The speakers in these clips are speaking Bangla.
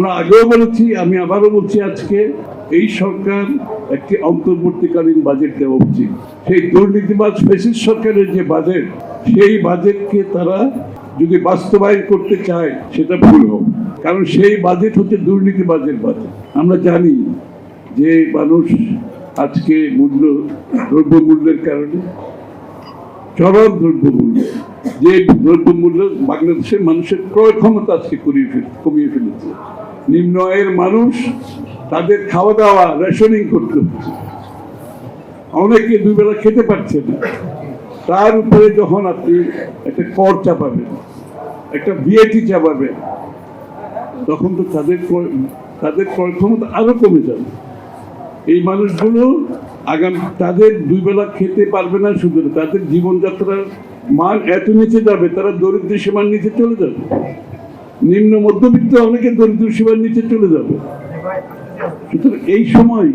আমরা আগেও বলেছি, আমি আবারও বলছি আজকে, এই সরকার একটি অন্তর্বর্তীকালীন বাজেট দেওয়া উচিত। সেই দুর্নীতিবাজ ফেসিস সরকারের যে বাজেট সেই বাজেটকে তারা যদি বাস্তবায়ন করতে চায়, সেটা ভুল হোক। কারণ সেই বাজেট হচ্ছে দুর্নীতিবাজের বাজেট বাজেট আমরা জানি যে মানুষ আজকে মূল্য, দ্রব্যমূল্যের কারণে চরম দ্রব্যমূল্য। যে দ্রব্যমূল্য বাংলাদেশের মানুষের ক্রয় ক্ষমতা আজকে কমিয়ে ফেলেছে। নিম্ন আয়ের মানুষ তাদের খাওয়া দাওয়া রেশনিং করতে হচ্ছে। অনেকে দুবেলা খেতে পারছে না। তার উপরে যখন আপনি একটা কর চাপাবেন, একটা বিএটি চাপাবেন, তখন তো তাদের তাদের ক্রয় ক্ষমতা আরও কমে যাবে। এই মানুষগুলো আগামী তাদের দুই বেলা খেতে পারবে না শুধু তাদের জীবনযাত্রার মান এত নিচে যাবে, তারা দরিদ্র সীমার নিচে চলে যাবে। নিম্ন মধ্যবিত্ত অনেকে দরিদ্র সীমার নিচে চলে যাবে। সুতরাং এই সময়,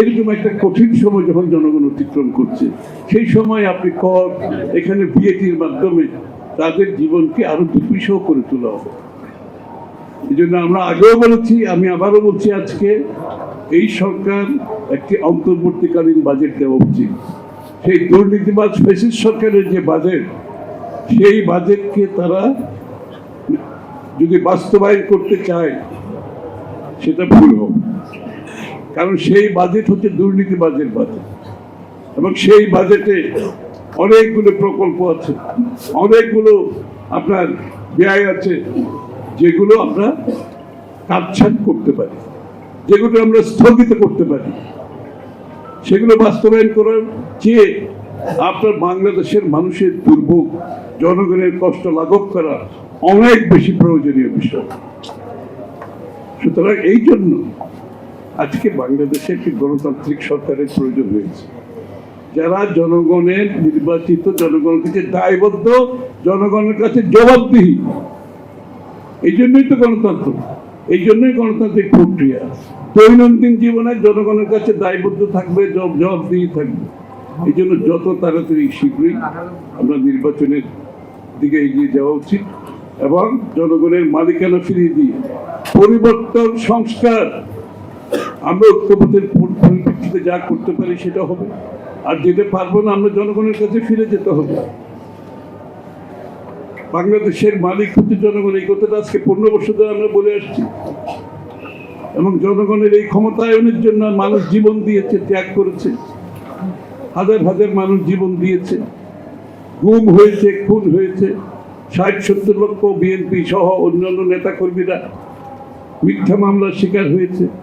এরকম একটা কঠিন সময় যখন জনগণ অতিক্রম করছে, সেই সময় আপনি কর, এখানে বিএটির মাধ্যমে তাদের জীবনকে আরও দুর্বিষহ করে তোলা হবে। এই জন্য আমরা আগেও বলেছি, আমি আবারও বলছি আজকে এই সরকার একটি অন্তর্বর্তীকালীন বাজেট দেওয়া উচিত। সেই দুর্নীতিবাজ ফেসিস সরকারের যে বাজেট সেই বাজেটকে তারা যদি বাস্তবায়ন করতে চায়, সেটা ভুল হোক। কারণ সেই বাজেট হচ্ছে দুর্নীতিবাজের বাজেট এবং সেই বাজেটে অনেকগুলো প্রকল্প আছে, অনেকগুলো আপনার ব্যয় আছে, যেগুলো আমরা কাটছাট করতে পারি। যেগুলো আমরা স্থগিত করতে পারি। সেগুলো বাস্তবায়ন করার চেয়ে আপনার বাংলাদেশের মানুষের দুর্ভোগ, জনগণের কষ্ট লাঘব করা অনেক বেশি প্রয়োজনীয় বিষয়। সুতরাং এই জন্য আজকে বাংলাদেশে একটি গণতান্ত্রিক সরকারের প্রয়োজন হয়েছে। যারা জনগণের নির্বাচিত, জনগণের কাছে দায়বদ্ধ, জনগণের কাছে জবাবদিহি, এই জন্যই তো গণতন্ত্র। এই জন্যই গণতান্ত্রিক প্রক্রিয়া। দৈনন্দিন জীবনে জনগণের কাছে দায়বদ্ধ থাকবে, জব জবাবদিহি থাকবে। এই জন্য যত তাড়াতাড়ি শীঘ্রই আমরা নির্বাচনের দিকে এগিয়ে যাওয়া উচিত এবং জনগণের মালিকানা ফিরিয়ে দিয়ে পরিবর্তন সংস্কার। আমরা ঐক্যবোধের পরিপ্রেক্ষিতে যা করতে পারি সেটা হবে। আর যেটা পারব না, আমরা জনগণের কাছে ফিরে যেতে হবে। বাংলাদেশের মালিক হচ্ছে জনগণ, এই কথাটা আজকে পনেরো বছর ধরে আমরা বলে আসছি। এবং জনগণের এই ক্ষমতায়নের জন্য মানুষ জীবন দিয়েছে, ত্যাগ করেছে। হাজার হাজার মানুষ জীবন দিয়েছে। গুম হয়েছে, খুন হয়েছে। ষাট, সত্তর লক্ষ বিএনপি সহ অন্যান্য নেতাকর্মীরা মিথ্যা মামলার শিকার হয়েছে।